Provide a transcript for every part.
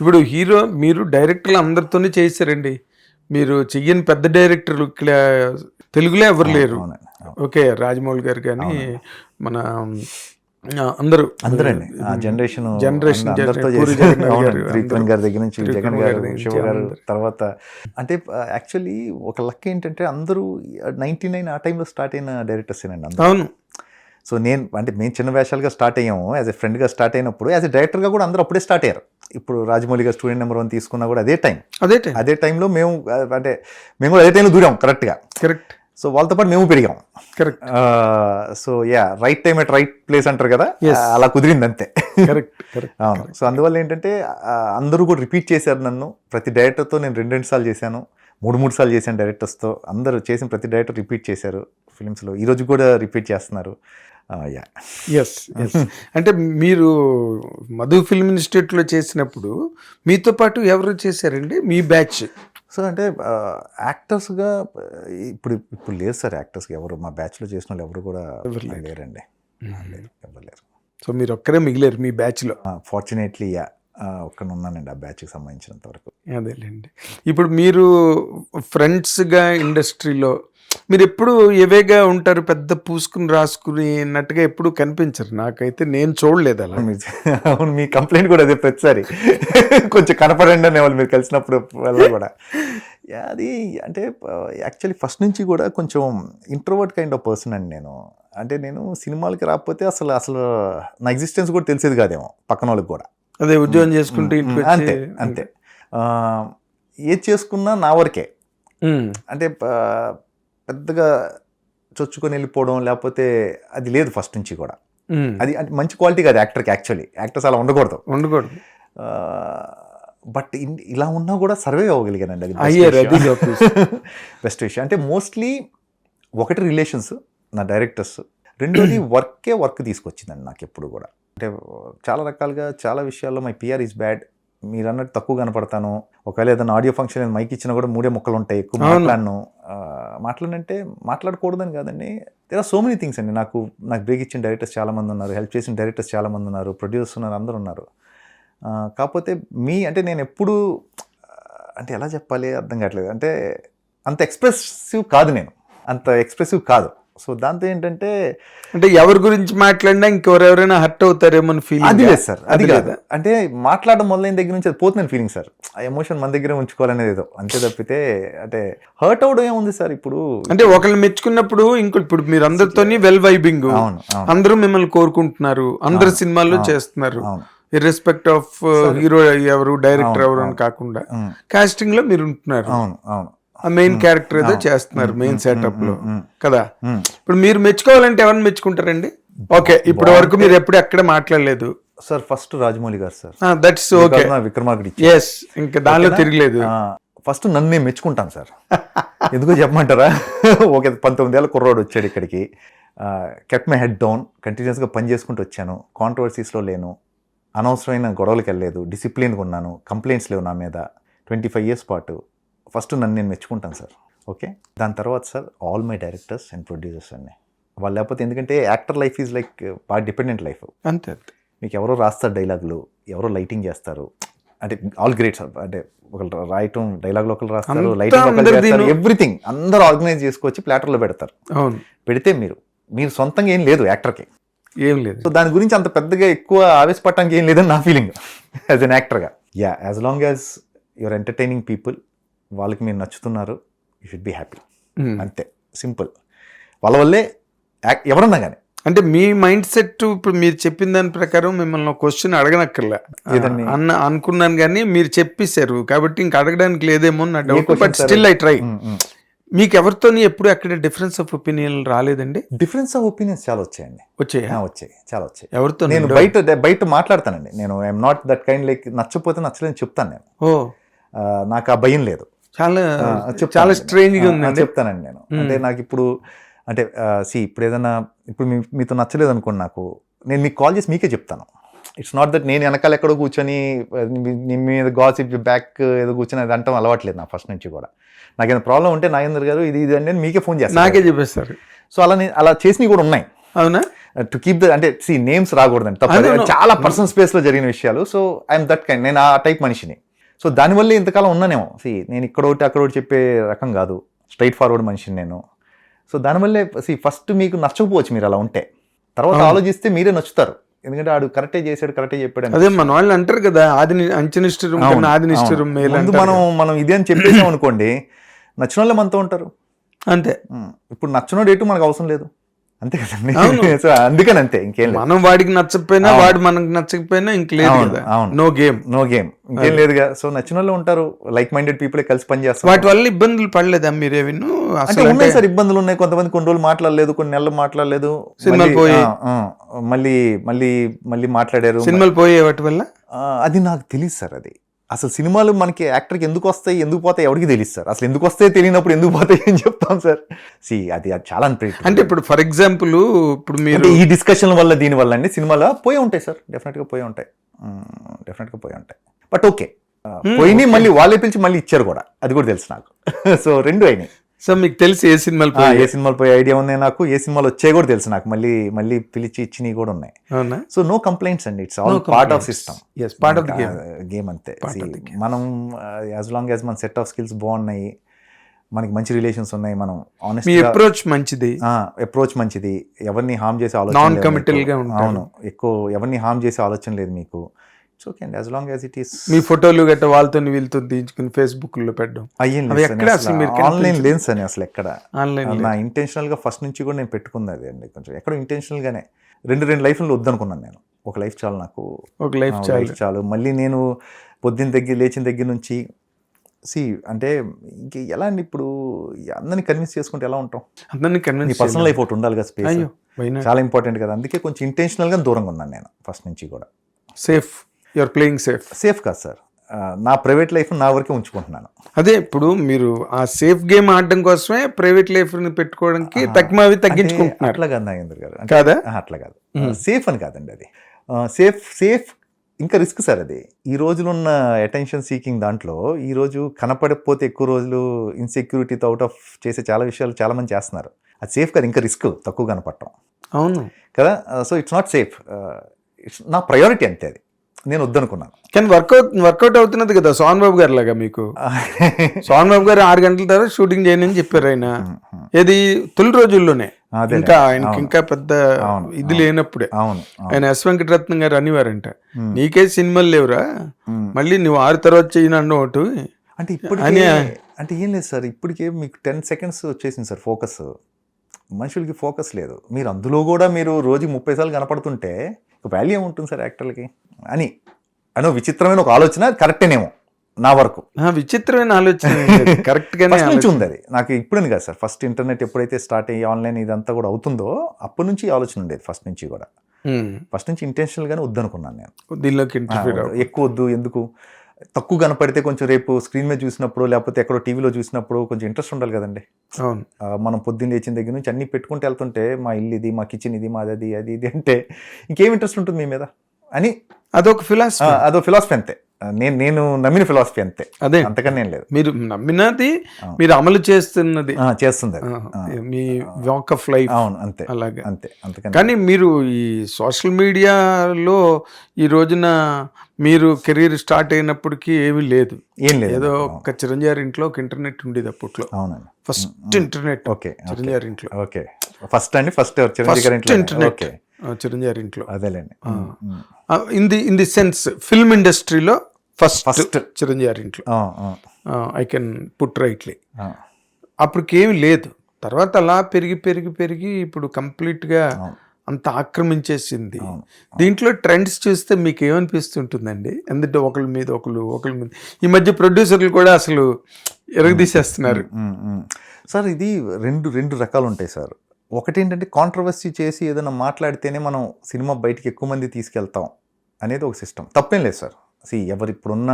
ఇప్పుడు హీరో మీరు డైరెక్టర్లు అందరితోనే చేశారండి. మీరు చెయ్యని పెద్ద డైరెక్టర్లు ఇక్కడ తెలుగులో ఎవరు లేరు. ఓకే రాజమౌళి గారు కానీ మన అందరూ. అందరండి. ఆ జనరేషన్ జనరేషన్ త్రివిక్రమ్. గారి దగ్గర నుంచి జగన్ గారి శివ గారు. తర్వాత అంటే యాక్చువల్లీ ఒక లక్ ఏంటంటే అందరూ నైన్టీ నైన్ ఆ టైంలో స్టార్ట్ అయిన డైరెక్టర్స్ అండి అవును. సో నేను అంటే మేము చిన్న వేషాలుగా స్టార్ట్ అయ్యాము. యాజ్ ఎ ఫ్రెండ్గా స్టార్ట్ అయినప్పుడు యాజ్ ఎ డైరెక్టర్గా కూడా అందరూ అప్పుడే స్టార్ట్ అయ్యారు. ఇప్పుడు రాజమౌళి గారు స్టూడెంట్ నెంబర్ వన్ తీసుకున్నా కూడా అదే టైం. అదే టైం. అదే టైంలో మేము అంటే మేము కూడా అదే టైంలో దూరాం కరెక్ట్గా. కరెక్ట్. సో వాళ్ళతో పాటు మేము పెరిగాం. Correct. So ya right time at right place అంటారు కదా. అలా కుదిరింది అంతే. కరెక్ట్ అవును. సో అందువల్ల ఏంటంటే అందరూ కూడా రిపీట్ చేశారు నన్ను. ప్రతి డైరెక్టర్తో నేను రెండు రెండు సార్లు చేశాను. మూడు మూడు సార్లు చేశాను డైరెక్టర్స్తో అందరూ చేసిన ప్రతి డైరెక్టర్ రిపీట్ చేశారు. ఫిలిమ్స్లో ఈ రోజు కూడా రిపీట్ చేస్తున్నారు. యా. ఎస్ ఎస్ అంటే మీరు మధు ఫిల్మ్ ఇన్స్టిట్యూట్లో చేసినప్పుడు మీతో పాటు ఎవరు చేశారండి? మీ బ్యాచ్. సో అంటే యాక్టర్స్గా ఇప్పుడు ఇప్పుడు లేరు సార్ యాక్టర్స్గా ఎవరు. మా బ్యాచ్లో చేసిన వాళ్ళు ఎవరు కూడా. లేరండి. లేరు. ఎవరు లేరు. సో మీరు ఒక్కరే మిగిలేరు మీ బ్యాచ్లో. Fortunately ya. ఒక్కడ ఉన్నానండి ఆ బ్యాచ్కి సంబంధించినంత వరకు. అదేలేండి. ఇప్పుడు మీరు ఫ్రెండ్స్గా ఇండస్ట్రీలో మీరు ఎప్పుడు ఎవేగా ఉంటారు పెద్ద పూసుకుని రాసుకుని నట్టుగా ఎప్పుడు కనిపించరు. నాకైతే నేను చూడలేదు అలా. అవును మీ కంప్లైంట్ కూడా అదే ప్రతిసారి. కొంచెం కనపడండి అనే వాళ్ళు మీరు కలిసినప్పుడు వల్ల కూడా. అది అంటే యాక్చువల్లీ ఫస్ట్ నుంచి కూడా కొంచెం ఇంట్రోవర్ట్ కైండ్ ఆఫ్ పర్సన్ అండి నేను. అంటే నేను సినిమాలకి రాకపోతే అసలు అసలు నా ఎగ్జిస్టెన్స్ కూడా తెలిసేది కాదేమో పక్కన వాళ్ళకి కూడా. అదే ఉద్యోగం చేసుకుంటూ అంతే అంతే. ఏది చేసుకున్నా నా వరకే. అంటే పెద్దగా చొచ్చుకొని వెళ్ళిపోవడం లేకపోతే అది లేదు ఫస్ట్ నుంచి కూడా. అది అంటే మంచి క్వాలిటీ కాదు యాక్టర్కి యాక్చువల్లీ. యాక్టర్స్ అలా ఉండకూడదు. ఉండకూడదు. బట్ ఇలా ఉన్నా కూడా సర్వే అవ్వగలిగానండి అది అయ్యారు అది. బెస్ట్ విషయం. అంటే మోస్ట్లీ ఒకటి రిలేషన్స్ నా డైరెక్టర్స్. రెండోది వర్కే వర్క్ తీసుకొచ్చిందండి నాకు ఎప్పుడు కూడా. అంటే చాలా రకాలుగా చాలా విషయాల్లో మై పిఆర్ ఈజ్ బ్యాడ్ మీరు అన్నట్టు తక్కువ కనపడతాను. ఒకవేళ ఏదైనా ఆడియో ఫంక్షన్ మైక్ ఇచ్చినా కూడా మూడే ముక్కలు ఉంటాయి ఎక్కువ. మాట్లాడను. మాట్లాడనంటే మాట్లాడకూడదని కాదండి. There are so many things అండి. నాకు నాకు బ్రేక్ ఇచ్చిన డైరెక్టర్స్ చాలా మంది ఉన్నారు హెల్ప్ చేసిన డైరెక్టర్స్ చాలా మంది ఉన్నారు ప్రొడ్యూసర్స్ ఉన్నారు అందరూ ఉన్నారు. కాకపోతే మీ అంటే నేను ఎప్పుడు అంటే ఎలా చెప్పాలి? అర్థం కావట్లేదు. అంటే అంత ఎక్స్ప్రెసివ్ కాదు నేను. అంత ఎక్స్ప్రెసివ్ కాదు. సో దాంతో ఏంటంటే అంటే ఎవరి గురించి మాట్లాడినా ఇంకెవరెవరైనా హర్ట్ అవుతారేమో ఫీల్ అది లేదు సార్ అది కాదు అంటే మాట్లాడడం మొదలైన దగ్గర నుంచి అది పోతుందని ఫీలింగ్ సార్. ఆ ఎమోషన్ మన దగ్గర ఉంచుకోవాలనేది ఏదో. అంతే తప్పితే అంటే హర్ట్ అవడం ఏముంది సార్ ఇప్పుడు? అంటే ఒకళ్ళు మెచ్చుకున్నప్పుడు ఇంకో ఇప్పుడు మీరు అందరితోని వెల్ వైబింగ్ అందరూ మిమ్మల్ని కోరుకుంటున్నారు. అందరు సినిమాల్లో చేస్తున్నారు. ఇర్రెస్పెక్ట్ ఆఫ్ హీరో ఎవరు డైరెక్టర్ ఎవరు అని కాకుండా కాస్టింగ్లో మీరు ఉంటున్నారు అవును అవును. ఆ మెయిన్ క్యారెక్టర్ ఏదో చేస్తున్నారు మెయిన్ సెటప్లో. కదా. ఇప్పుడు మీరు మెచ్చుకోవాలంటే ఎవరిని మెచ్చుకుంటారండి? ఓకే ఇప్పటి వరకు మీరు ఎప్పుడు ఎక్కడ మాట్లాడలేదు. Sir first Rajamouli garu sir. That's okay Vikramarkudu yes ఇంకా దానిలో తిరగలేదు. ఫస్ట్ నన్ను నేను మెచ్చుకుంటాను సార్. ఎందుకో చెప్పమంటారా? ఒక పంతొమ్మిదేళ్ళ కుర్రోడు వచ్చాడు ఇక్కడికి. కెట్ మై హెడ్ డౌన్ కంటిన్యూస్గా పని చేసుకుంటూ వచ్చాను. కాంట్రవర్సీస్లో లేను. అనవసరమైన గొడవలకు వెళ్ళలేదు. డిసిప్లిన్గా ఉన్నాను. కంప్లైంట్స్ లేవు నా మీద. ట్వంటీ ఫైవ్ ఇయర్స్ పాటు ఫస్ట్ నన్ను నేను మెచ్చుకుంటాను సార్ ఓకే? దాని తర్వాత sir all my directors and producers అన్నీ. వాళ్ళు లేకపోతే ఎందుకంటే యాక్టర్ లైఫ్ ఈజ్ లైక్ బాగా డిపెండెంట్ లైఫ్. అంతే మీకు ఎవరో రాస్తారు డైలాగులు ఎవరో లైటింగ్ చేస్తారు. అంటే ఆల్ గ్రేట్ సార్ అంటే ఒకళ్ళు రాయటం డైలాగులు ఒకరు రాస్తారు లైటింగ్. చేస్తారు ఎవ్రీథింగ్ అందరూ ఆర్గనైజ్ చేసుకొచ్చి ప్లాటర్లో పెడతారు. పెడితే మీరు మీరు సొంతంగా ఏం లేదు యాక్టర్కి. ఏం లేదు. సో దాని గురించి అంత పెద్దగా ఎక్కువ ఆవేశపడటానికి ఏం లేదని నా ఫీలింగ్ యాజ్ అన్ యాక్టర్గా ya as long as your entertaining people వాళ్ళకి మీరు నచ్చుతున్నారు యూ షుడ్ బి హ్యాపీ. అంతే. సింపుల్ వాళ్ళ వల్లే ఎవరన్నా కానీ అంటే మీ మైండ్ సెట్ ఇప్పుడు మీరు చెప్పిన దాని ప్రకారం మిమ్మల్ని క్వశ్చన్ అడగనక్కర్లే? అన్న అనుకున్నాను కానీ మీరు చెప్పేశారు. కాబట్టి ఇంక అడగడానికి లేదేమో నా doubt but? Still I try మీకు ఎవరితోని ఎప్పుడు అక్కడ డిఫరెన్స్ ఆఫ్ ఒపీనియన్ రాలేదండి? డిఫరెన్స్ ఆఫ్ ఒపీనియన్స్ చాలా వచ్చాయండి. వచ్చాయా? వచ్చాయి. చాలా వచ్చాయి. ఎవరితో నేను బయట బయట మాట్లాడతానండి. నేను I'm not that kind like నచ్చపోతే నచ్చలేదని చెప్తాను నేను. నాకు ఆ భయం లేదు. చాలా. చాలా స్ట్రేంజ్ ఉందండి. చెప్తానండి నేను. అంటే నాకు ఇప్పుడు అంటే సి ఇప్పుడు ఏదైనా ఇప్పుడు మీతో నచ్చలేదు అనుకోండి నాకు నేను మీకు కాల్ చేసి మీకే చెప్తాను. ఇట్స్ నాట్ దట్ నేను వెనకాల ఎక్కడో కూర్చొని మీద గాసిప్ బ్యాక్ ఏదో కూర్చొని అది అంటాం అలవాట్లేదు నా ఫస్ట్ నుంచి కూడా. నాకేమైనా ప్రాబ్లం ఉంటే నాగేంద్ర గారు ఇది ఇది నేను మీకే ఫోన్ చేస్తాను. నాకే చెప్పేస్తారు. సో అలా నేను అలా చేసినవి కూడా ఉన్నాయి. అవునా? టు కీప్ ద అంటే సి నేమ్స్ రాకూడదండి don't know. చాలా పర్సనల్ స్పేస్లో జరిగిన విషయాలు. సో ఐఎమ్ దట్ కైండ్ నేను ఆ టైప్ మనిషిని. సో దానివల్లే ఇంతకాలం ఉన్నానేమో. సి నేను ఇక్కడ ఒకటి అక్కడ ఒకటి చెప్పే రకం కాదు. స్ట్రైట్ ఫార్వర్డ్ మనిషిని నేను. సో దానివల్లే సి ఫస్ట్ మీకు నచ్చకపోవచ్చు మీరు అలా ఉంటే. తర్వాత. ఆలోచిస్తే మీరే నచ్చుతారు. ఎందుకంటే ఆడు కరెక్టే చేశాడు కరెక్టే చెప్పాడు. అదే మన వాళ్ళు అంటారు కదా ఆది అంచెనిష్ఠురం ముందు మనం. మనం ఇదే అని చెప్పేసాం అనుకోండి నచ్చిన వాళ్ళే మనతో ఉంటారు. అంతే. ఇప్పుడు నచ్చినోడు ఎటు మనకు అవసరం లేదు. అంతే కదండి. సో అందుకని అంతే ఇంకేం లేదు. మనం వాడికి నచ్చకపోయినా. వాడు మనకు నచ్చకపోయినా ఇంక లేదు. నో గేమ్ నో గేమ్ ఇంకేం. లేదుగా. సో నచ్చిన వాళ్ళు ఉంటారు. లైక్ మైండెడ్ పీపుల్ కలిసి పని చేస్తారు. వాటి వల్ల ఇబ్బందులు పడలేదా మీరేవిను అంటే అసలు ఉన్నాయి అంటే సార్ ఇబ్బందులు ఉన్నాయి. కొంతమంది కొన్ని రోజులు మాట్లాడలేదు కొన్ని నెలలు మాట్లాడలేదు. సినిమాలు ఆ, మళ్ళీ మళ్ళీ మళ్ళీ మాట్లాడారు. సినిమాలు పోయే వాటి వల్ల? అది నాకు తెలియదు సార్ అది. అసలు సినిమాలు మనకి యాక్టర్కి ఎందుకు వస్తాయి ఎందుకు పోతాయి ఎవరికి తెలియదు సార్. అసలు ఎందుకు వస్తాయి తెలియనప్పుడు ఎందుకు పోతాయి అని చెప్తాం సార్. సి అది అది చాలా అన్ప్రెడిక్టబుల్ అంటే ఇప్పుడు ఫర్ ఎగ్జాంపుల్ ఇప్పుడు మీరు ఈ డిస్కషన్ వల్ల దీని వల్ల అండి సినిమాలో పోయి ఉంటాయి సార్. డెఫినెట్గా పోయి ఉంటాయి. డెఫినెట్గా పోయి ఉంటాయి. But okay. పోయినాయి. మళ్ళీ వాళ్ళే పిలిచి మళ్ళీ ఇచ్చారు కూడా. అది కూడా తెలుసు నాకు. సో రెండు అయినాయి. సో మీకు తెలిసి ఏ సినిమాలు ఏ సినిమాలు పోయే ఐడియా ఉంది నాకు ఏ సినిమాలు వచ్చాయి కూడా తెలుసు నాకు. మళ్ళీ మళ్ళీ పిలిచి ఇచ్చినవి కూడా ఉన్నాయి. సో నో కంప్లైంట్స్ అండి. It's all part of. System the game. Game అంతే. మనం యాజ్ లాంగ్ యాజ్ మన సెట్ ఆఫ్ స్కిల్స్ బాగున్నాయి మనకి మంచి రిలేషన్స్ ఉన్నాయి మనం ఆనెస్ట్ అప్రోచ్ మంచిది. అప్రోచ్ మంచిది. ఎవరిని హార్మ్ చేసే ఆలోచన. అవును. ఎక్కువ ఎవరిని హార్మ్ చేసే ఆలోచన లేదు మీకు. ఇట్స్ ఓకే అండి as long as it is మీ ఫోటోలు గట్ట వాళ్ళతో వీళ్ళతో తీయించుకుని ఫేస్బుక్లో పెట్టడం. అయ్యేం అవి ఎక్కడ అసలు మీరు ఆన్లైన్? లేదు సార్ అసలు ఎక్కడ? ఆన్లైన్ నా ఇంటెన్షనల్గా ఫస్ట్ నుంచి కూడా నేను పెట్టుకుంది అది అండి కొంచెం. ఎక్కడో ఇంటెన్షనల్ గానే రెండు రెండు లైఫ్లు వద్దనుకున్నాను నేను. ఒక లైఫ్ చాలు నాకు. ఒక లైఫ్ చాలు. చాలు. మళ్ళీ నేను పొద్దున్న దగ్గర లేచిన దగ్గర నుంచి సి అంటే ఇంక ఎలా అండి ఇప్పుడు అందరిని కన్విన్స్ చేసుకుంటే ఎలా ఉంటాం? అందరినీ కన్విన్స్ పర్సనల్ లైఫ్ ఒకటి ఉండాలి కదా స్పేస్ చాలా ఇంపార్టెంట్ కదా. అందుకే కొంచెం ఇంటెన్షనల్గా దూరంగా ఉన్నాను నేను ఫస్ట్ నుంచి కూడా. Safe your playing safe safe కాదు సార్ నా ప్రైవేట్ లైఫ్ నా వరకే ఉంచుకుంటున్నాను. అదే ఇప్పుడు మీరు ఆ సేఫ్ గేమ్ ఆడడం కోసమే ప్రైవేట్ లైఫ్ని పెట్టుకోవడానికి తక్కువవి తగ్గించుకుంటున్నారు. అట్లా కాదు నాగేంద్ర గారు. అంటే- కాదా? అట్లా కాదు. సేఫ్ అని కాదండి అది. సేఫ్ సేఫ్ ఇంకా రిస్క్ సార్ అది. ఈ రోజులో ఉన్న అటెన్షన్ సీకింగ్ దాంట్లో ఈ రోజు కనపడకపోతే ఎక్కువ రోజులు ఇన్సెక్యూరిటీతో అవుట్ ఆఫ్ చేసే చాలా విషయాలు చాలా మంది చేస్తున్నారు. అది సేఫ్ కాదు ఇంకా రిస్క్ తక్కువ కనపడటం. అవును. కదా? So it's not safe it's నా ప్రయారిటీ అంతే అది. నేను వద్దనుకున్నాను. కానీ వర్కౌట్ వర్కౌట్ అవుతున్నది కదా సోహన్ బాబు గారు లాగా మీకు. సోహన్ బాబు గారు ఆరు గంటల తర్వాత షూటింగ్ చేయని అని చెప్పారు ఆయన. ఏది తొలి రోజుల్లోనే. ఇంకా ఆయనకి. ఇంకా పెద్ద ఇది. లేనప్పుడే. ఆయన ఎస్ వెంకటరత్నం గారు అనేవారంట. నీకే సినిమాలు లేవురా. మళ్ళీ నువ్వు ఆరు తర్వాత చేయను ఒకటి. అంటే అని- అంటే ఏం లేదు సార్ ఇప్పటికే మీకు టెన్ సెకండ్స్ వచ్చేసింది సార్ ఫోకస్. మనుషులకి ఫోకస్ లేదు. మీరు అందులో కూడా మీరు రోజు ముప్పై సార్లు కనపడుతుంటే వాల్యూ ఏముంటుంది సార్ యాక్టర్లకి? అని. అనో విచిత్రమైన ఒక ఆలోచన కరెక్టేనేమో నా వరకు. విచిత్రమైన ఆలోచన కరెక్ట్ ఫస్ట్ నుంచి. ఉంది అది నాకు ఇప్పుడని కాదు సార్. ఫస్ట్ ఇంటర్నెట్ ఎప్పుడైతే స్టార్ట్ అయ్యి ఆన్లైన్ ఇదంతా కూడా అవుతుందో అప్పటి నుంచి ఆలోచన ఉండేది ఫస్ట్ నుంచి కూడా. ఫస్ట్ నుంచి ఇంటెన్షనల్ గానే వద్దనుకున్నాను నేను. దీనిలోకి ఎక్కువ వద్దు ఎందుకు? తక్కువ కనపడితే కొంచెం రేపు స్క్రీన్ మీద చూసినప్పుడు లేకపోతే ఎక్కడో టీవీలో చూసినప్పుడు కొంచెం ఇంట్రెస్ట్ ఉండాలి కదండి. అవును. మనం పొద్దున్న లేచిన దగ్గర నుంచి అన్ని పెట్టుకుంటూ వెళ్తుంటే మా ఇల్లు ఇది మా కిచెన్ ఇది మాది అది అది ఇది అంటే ఇంకేం ఇంట్రెస్ట్ ఉంటుంది మీ మీద? అని అదొక ఫిలాసఫీ అదో ఫిలాసఫీ అంతే. నేను నేను నమ్మిన ఫిలాసఫీ అంతే. అదే. అంతకన్నా ఏం లేదు. మీరు నమ్మినది. మీరు అమలు చేస్తున్నది. చేస్తుంది మీ వాక్ ఆఫ్ లైఫ్ అవును అంతే. అలాగే. అంతే. అంతకన్నా కానీ మీరు ఈ సోషల్ మీడియాలో ఈ రోజున మీరు కెరీర్ స్టార్ట్ అయినప్పటికీ ఏమీ లేదు. ఏం లేదు. ఏదో ఒక చిరంజీవి ఇంట్లో ఒక ఇంటర్నెట్ ఉండేది అప్పట్లో. అవునండి. ఫస్ట్ ఇంటర్నెట్ ఓకే చిరంజీవి ఇంట్లో. ఓకే. ఫస్ట్ అండి first Chiranjeevi internet okay. Chiranjeevi ఇంట్లో. అదేలేండి. In the in the sense film ఇండస్ట్రీలో ఫస్ట్ First. చిరంజీవి ఇంట్లో ఐ కెన్ పుట్ రైట్లీ. అప్పటికేమి లేదు తర్వాత అలా పెరిగి పెరిగి పెరిగి ఇప్పుడు కంప్లీట్గా. అంత ఆక్రమించేసింది. దీంట్లో ట్రెండ్స్ చూస్తే మీకు ఏమనిపిస్తుంటుందండి ఎందుకంటే ఒకళ్ళ మీద ఒకళ్ళు ఒకళ్ళ మీద ఈ మధ్య ప్రొడ్యూసర్లు కూడా అసలు ఎరగదీసేస్తున్నారు. సార్ ఇది రెండు రెండు రకాలు ఉంటాయి సార్ ఒకటి ఏంటంటే కాంట్రవర్సీ చేసి ఏదైనా మాట్లాడితేనే మనం సినిమా బయటికి ఎక్కువ మంది తీసుకెళ్తాం అనేది ఒక సిస్టమ్ తప్పేం లేదు సార్ సి ఎవరు ఇప్పుడున్న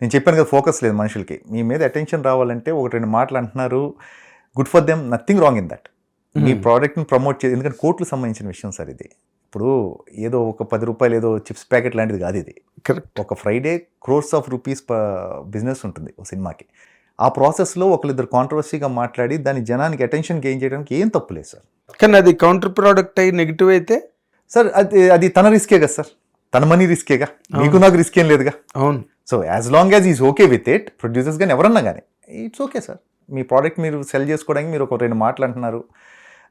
నేను చెప్పాను కదా ఫోకస్ లేదు మనుషులకి. మీ మీద అటెన్షన్ రావాలంటే ఒకటి రెండు మాటలు అంటున్నారు good for them nothing wrong in that మీ ప్రోడక్ట్ని ప్రమోట్ చేయాలి ఎందుకంటే కోర్టుకు సంబంధించిన విషయం సార్ ఇది. ఇప్పుడు ఏదో ఒక పది రూపాయలు ఏదో చిప్స్ ప్యాకెట్ లాంటిది కాదు ఇది. ఒక Friday crores of rupees business ఉంటుంది ఒక సినిమాకి. ఆ ప్రాసెస్లో ఒకరిద్దరు కాంట్రవర్సీగా మాట్లాడి దాని జనానికి అటెన్షన్ గెయిన్ చేయడానికి ఏం తప్పు లేదు సార్. కానీ అది కౌంటర్ ప్రోడక్ట్ అయ్యి నెగిటివ్ అయితే? సార్ అది అది తన రిస్కే కదా సార్. తన మనీ రిస్కేగా మీకు నాకు రిస్క్ ఏం లేదుగా? అవును. So as long as is okay with it producers కానీ ఎవరన్నా కానీ ఇట్స్ ఓకే సార్ మీ ప్రోడక్ట్ మీరు సెల్ చేసుకోవడానికి మీరు ఒక రెండు మాటలు అంటున్నారు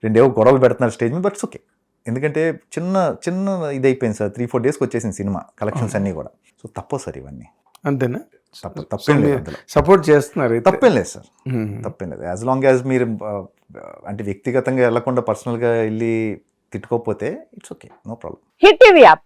రెండేవో గొడవలు పెడుతున్నారు స్టేజ్ మీద బట్ ఓకే ఎందుకంటే చిన్న చిన్న ఇది అయిపోయింది సార్ త్రీ ఫోర్ డేస్కి వచ్చేసింది సినిమా కలెక్షన్స్ అన్నీ కూడా. సో తప్ప సార్ ఇవన్నీ. అంతేనా? తప్ప లేదు సపోర్ట్ చేస్తున్నారు. తప్పేం లేదు సార్. తప్పేం లేదు. యాజ్ లాంగ్ యాజ్ మీరు అంటే వ్యక్తిగతంగా వెళ్ళకుండా పర్సనల్గా వెళ్ళి తిట్టుకోకపోతే it's okay no problem hit TV app.